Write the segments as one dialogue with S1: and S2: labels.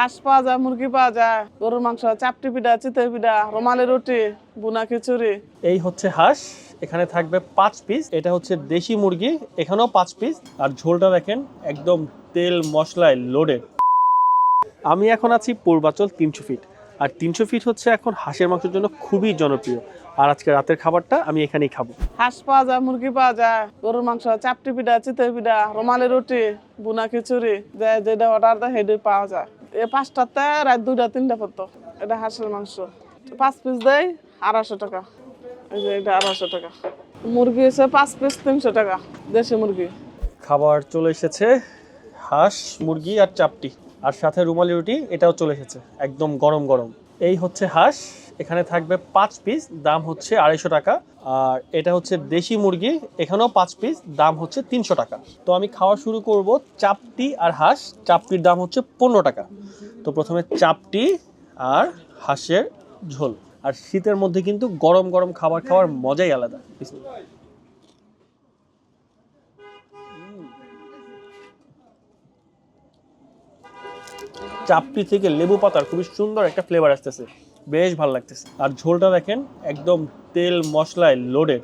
S1: হাঁস পাওয়া যায় মুরগি পাওয়া যায় গরুর মাংস চাপটি পিঠা চিতই পিঠা রুমালি রুটি বুনা খিচুড়ি।
S2: এই হচ্ছে হাঁস এখানে থাকবে পাঁচ পিস এটা হচ্ছে দেশি মুরগি এখানেও পাঁচ পিস আর ঝোলটা দেখেন একদম তেল মশলায় লোডেড আমি এখন আছি পূর্বাচল তিনশো ফিট আর তিনশো ফিট হচ্ছে এখন হাঁসের মাংসের জন্য খুবই জনপ্রিয়। আর আজকে রাতের খাবারটা আমি এখানেই খাব।
S1: হাঁস পাওয়া যায় মুরগি পাওয়া যায় গরুর মাংস চাপটি পিঠা চিতে পিঠা রুমালি রুটি বুনা খিচুড়ি যে যেটা অর্ডার দেয় সেটাই পাওয়া যায়। পাঁচটাতে, রাত দুটা তিনটা পর্যন্ত। এটা হাঁসের মাংস। পাঁচ পিস দেয় আড়াইশো টাকা। এই যে এটা আড়াইশো টাকা। মুরগি হচ্ছে পাঁচ পিস তিনশো টাকা, দেশি মুরগি।
S2: খাবার চলে এসেছে, হাঁস, মুরগি আর চাপটি। আর সাথে রুমালি রুটি, এটাও চলে এসেছে, একদম গরম গরম। এই হচ্ছে হাঁস এখানে থাকবে পাঁচ পিস দাম হচ্ছে আড়াইশো টাকা। আর এটা হচ্ছে দেশি মুরগি, এখানেও পাঁচ পিস দাম হচ্ছে তিনশো টাকা। তো আমি খাওয়া শুরু করব চাপটি আর হাঁস। চাপটির দাম হচ্ছে পনেরো টাকা। তো প্রথমে চাপটি আর হাঁসের ঝোল। আর শীতের মধ্যে কিন্তু গরম গরম খাবার খাওয়ার মজাই আলাদা। চাপটি থেকে লেবু পাতার খুবই সুন্দর একটা ফ্লেভার আসতেছে। বেশ ভালো লাগতেছে। আর ঝোলটা দেখেন, একদম তেল মশলায় লোডেড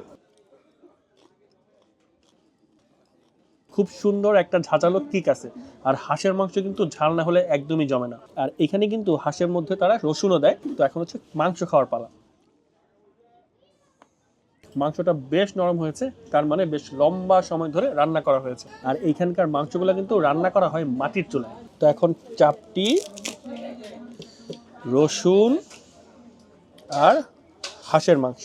S2: খুব সুন্দর একটা ঝাঁঝালো কিক আছে। আর হাঁসের মাংস কিন্তু ঝাল না হলে একদমই জমে না। আর এখানে কিন্তু হাঁসের মধ্যে তারা রসুনও দেয়, তো এখন হচ্ছে মাংস খাওয়ার পালা। মাংসটা বেশ নরম হয়েছে, তার মানে বেশ লম্বা সময় ধরে রান্না করা হয়েছে। আর এইখানকার মাংসগুলো কিন্তু রান্না করা হয় মাটির চুলায়। তো এখন চাপটি রসুন আর হাঁসের মাংস।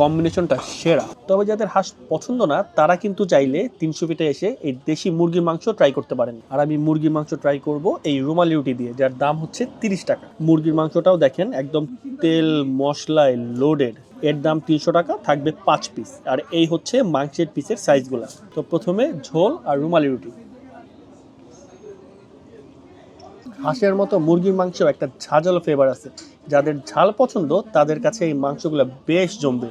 S2: কম্বিনেশনটা সেরা। তবে যাদের হাঁস পছন্দ না, তারা কিন্তু চাইলে তিনশো ফিটে এসে এই দেশি মুরগির মাংস ট্রাই করতে পারেন। আর আমি মুরগির মাংস ট্রাই করব এই রুমালি রুটি দিয়ে, যার দাম হচ্ছে তিরিশ টাকা। মুরগির মাংসটাও দেখেন একদম তেল মশলায় লোডেড এর দাম তিনশো টাকা, থাকবে পাঁচ পিস আর এই হচ্ছে মাংসের পিসের সাইজগুলো তো প্রথমে ঝোল আর রুমালি রুটি। হাঁসের মতো মুরগির মাংস একটা ঝাঁঝালো ফ্লেভার আছে। যাদের ঝাল পছন্দ, তাদের কাছে এই মাংসগুলো বেশ জমবে।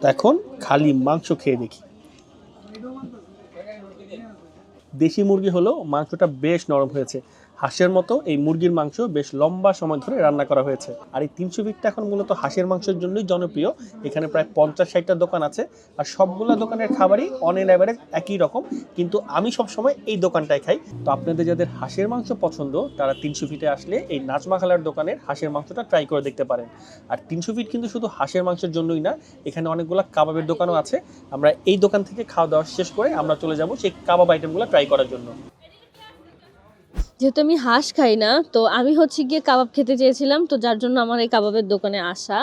S2: তো এখন খালি মাংস খেয়ে দেখি। দেশি মুরগি হলেও মাংসটা বেশ নরম হয়েছে। হাঁসের মতো এই মুরগির মাংস বেশ লম্বা সময় ধরে রান্না করা হয়েছে। আর এই তিনশো ফিটটা এখন মূলত হাঁসের মাংসের জন্যই জনপ্রিয়। এখানে প্রায় পঞ্চাশ ষাটটা দোকান আছে। আর সবগুলো দোকানের খাবারই অন এন অ্যাভারেজ একই রকম। কিন্তু আমি সবসময় এই দোকানটায় খাই। তো আপনাদের যাদের হাঁসের মাংস পছন্দ, তারা তিনশো ফিটে আসলে এই নাজমা খালার দোকানের হাঁসের মাংসটা ট্রাই করে দেখতে পারেন। আর তিনশো ফিট কিন্তু শুধু হাঁসের মাংসের জন্যই না, এখানে অনেকগুলো কাবাবের দোকানও আছে। আমরা এই দোকান থেকে খাওয়া দাওয়া শেষ করে আমরা চলে যাব সেই কাবাব আইটেমগুলো ট্রাই করার জন্য।
S3: যেহেতু আমি হাঁস খাই না, তো আমি হচ্ছে গিয়ে কাবাব খেতে চেয়েছিলাম, তো যার জন্য আমার এই কাবাবের দোকানে আসা।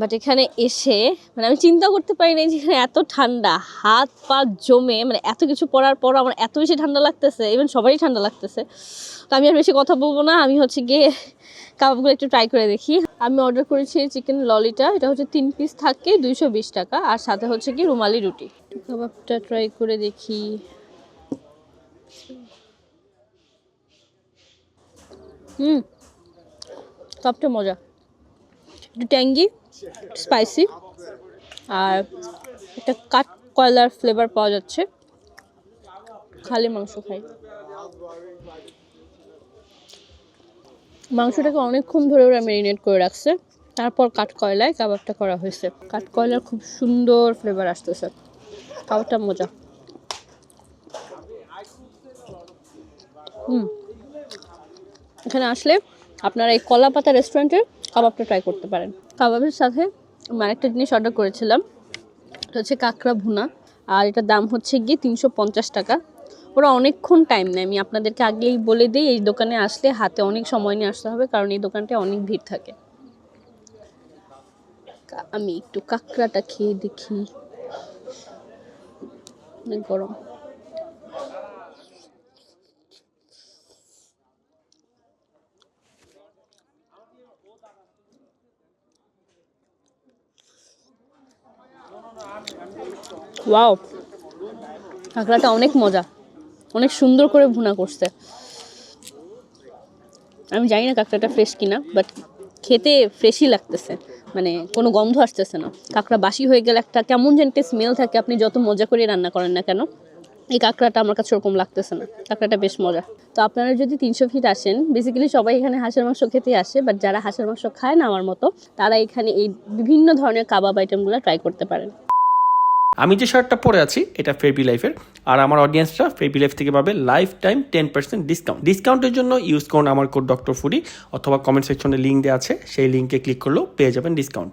S3: বাট এখানে এসে মানে আমি চিন্তা করতে পারি না যে এখানে এত ঠান্ডা, হাত পা জমে মানে এত কিছু পরার পর আমার এত বেশি ঠান্ডা লাগতেছে ইভেন সবারই ঠান্ডা লাগতেছে। তো আমি আর বেশি কথা বলব না, আমি হচ্ছে গিয়ে কাবাবগুলো একটু ট্রাই করে দেখি। আমি অর্ডার করেছি চিকেন ললিটা এটা হচ্ছে তিন পিস থাকে, দুইশো বিশ টাকা, আর সাথে হচ্ছে কি রুমালি রুটি। কাবাবটা ট্রাই করে দেখি। হুম সবটা মজা। একটু ট্যাঙ্গি স্পাইসি আর একটা কাঠ কয়লার ফ্লেভার পাওয়া যাচ্ছে। খালি মাংস খাই। মাংসটাকে অনেকক্ষণ ধরে ওরা ম্যারিনেট করে রাখছে। তারপর কাঠ কয়লায় কাবাবটা করা হয়েছে। কাঠ কয়লার খুব সুন্দর ফ্লেভার আসতেছে। কাবাবটা মজা। হুম। এখানে আসলে আপনারা এই কলাপাতা রেস্টুরেন্টের কাবাবটা ট্রাই করতে পারেন। কাবাবের সাথে আমি আরেকটা জিনিস অর্ডার করেছিলাম, এটা হচ্ছে কাঁকড়া ভুনা, আর এটার দাম হচ্ছে গিয়ে তিনশো পঞ্চাশ টাকা। ওরা অনেকক্ষণ টাইম নেয়, আমি আপনাদেরকে আগেই বলে দিই, এই দোকানে আসলে হাতে অনেক সময় নিয়ে আসতে হবে, কারণ এই দোকানটায় অনেক ভিড় থাকে। আমি একটু কাঁকড়াটা খেয়ে দেখি। অনেক গরম। ওয়াও কাঁকড়াটা অনেক মজা। অনেক সুন্দর করে ভুনা করছে। আমি জানি না কাঁকড়াটা ফ্রেশ কিনা বাট খেতে ফ্রেশই লাগতেছে। মানে কোনো গন্ধ আসতেছে না। কাঁকড়া বাসি হয়ে গেলে একটা কেমন যেন একটা স্মেল থাকে, আপনি যত মজা করে রান্না করেন না কেন, এই কাঁকড়াটা আমার কাছে ওরকম লাগতেছে না। কাঁকড়াটা বেশ মজা। তো আপনারা যদি তিনশো ফিট আসেন বেসিক্যালি সবাই এখানে হাঁসের মাংস খেতে আসে বাট যারা হাঁসের মাংস খায় না আমার মতো, তারা এখানে এই বিভিন্ন ধরনের কাবাব আইটেমগুলো ট্রাই করতে পারেন।
S2: আমি যে শার্টটা পরে আছি, এটা ফেবি লাইফের আর আমার অডিয়েন্সটা ফেবি লাইফ থেকে পাবে lifetime ten percent discount ডিসকাউন্টের জন্য ইউজ করুন আমার কোড ডক্টর ফুডি অথবা কমেন্ট সেকশনে লিঙ্ক দেওয়া আছে, সেই লিঙ্কে ক্লিক করলেও পেয়ে যাবেন ডিসকাউন্ট